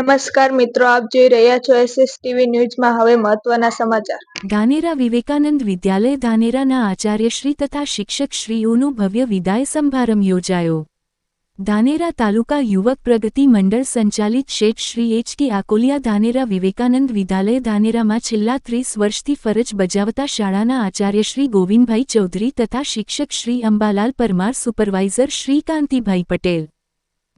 નમસ્કાર મિત્રો, આપ જોઈ રહ્યા છો એસએસ ન્યૂઝમાં હવે મહત્વના સમાચાર. ધાનેરા વિવેકાનંદ વિદ્યાલય ધાનેરાના આચાર્યશ્રી તથા શિક્ષકશ્રીઓનો ભવ્ય વિદાય સમારંભ યોજાયો. ધાનેરા તાલુકા યુવક પ્રગતિ મંડળ સંચાલિત શેઠ શ્રી એચ કે આકોલિયા ધાનેરા વિવેકાનંદ વિદ્યાલય ધાનેરામાં છેલ્લા ત્રીસ વર્ષથી ફરજ બજાવતા શાળાના આચાર્યશ્રી ગોવિંદભાઈ ચૌધરી તથા શિક્ષક શ્રી અંબાલાલ પરમાર સુપરવાઇઝર શ્રી કાંતિભાઈ પટેલ.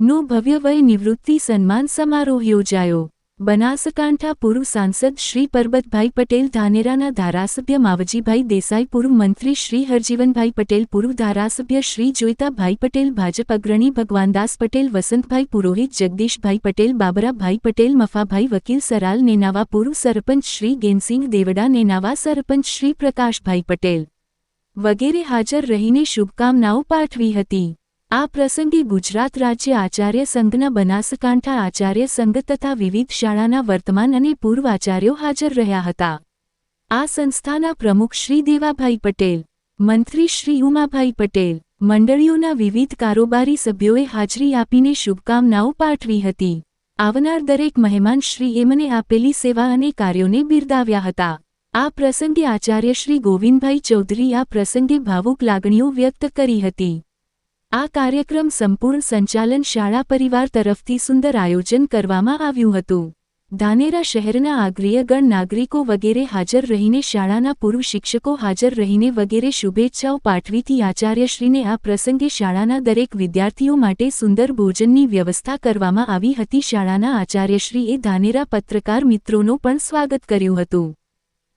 નો ભવ્ય વય નિવૃત્તિ સન્માન સમારોહ યોજાયો. બનાસકાંઠા પૂર્વ સાંસદ શ્રી પરબતભાઈ પટેલ, ધાનેરાના ધારાસભ્ય માવજીભાઈ દેસાઈ, પૂર્વ મંત્રી શ્રી હરજીવનભાઈ પટેલ, પૂર્વ ધારાસભ્ય શ્રી જોઈતાભાઈ પટેલ, ભાજપ અગ્રણી ભગવાનદાસ પટેલ, વસંતભાઈ પુરોહિત, જગદીશભાઈ પટેલ, બાબરાભાઈ પટેલ, મફાભાઈ વકીલ, સરાલ નેનાવા, પૂર્વ સરપંચ શ્રી ગેનસિંહ દેવડા, નેનાવા સરપંચ શ્રી પ્રકાશભાઈ પટેલ વગેરે હાજર રહીને શુભકામનાઓ પાઠવી હતી. આ પ્રસંગે ગુજરાત રાજ્ય આચાર્ય સંઘના બનાસકાંઠા આચાર્ય સંઘ તથા વિવિધ શાળાના વર્તમાન અને પૂર્વ આચાર્યો હાજર રહ્યા હતા. આ સંસ્થાના પ્રમુખ શ્રી દેવાભાઈ પટેલ, મંત્રી શ્રી ઉમાભાઈ પટેલ, મંડળીઓના વિવિધ કારોબારી સભ્યોએ હાજરી આપીને શુભકામનાઓ પાઠવી હતી. આવનાર દરેક મહેમાન શ્રી એમને આપેલી સેવા અને કાર્યોને બિરદાવ્યા હતા. આ પ્રસંગે આચાર્ય શ્રી ગોવિંદભાઈ ચૌધરી આ પ્રસંગે ભાવુક લાગણીઓ વ્યક્ત કરી હતી. આ કાર્યક્રમ સંપૂર્ણ સંચાલન શાળા પરિવાર તરફથી સુંદર આયોજન કરવામાં આવ્યું હતું. ધાનેરા શહેરના આગ્રીયગણ નાગરિકો વગેરે હાજર રહીને શાળાના પૂર્વ શિક્ષકો હાજર રહીને વગેરે શુભેચ્છાઓ પાઠવીથી આચાર્યશ્રીને આ પ્રસંગે શાળાના દરેક વિદ્યાર્થીઓ માટે સુંદર ભોજનની વ્યવસ્થા કરવામાં આવી હતી. શાળાના આચાર્યશ્રીએ ધાનેરા પત્રકાર મિત્રોનું પણ સ્વાગત કર્યું હતું.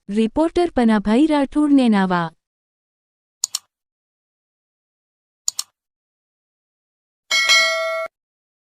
રિપોર્ટર પનાભાઈ રાઠોડ નેનાવા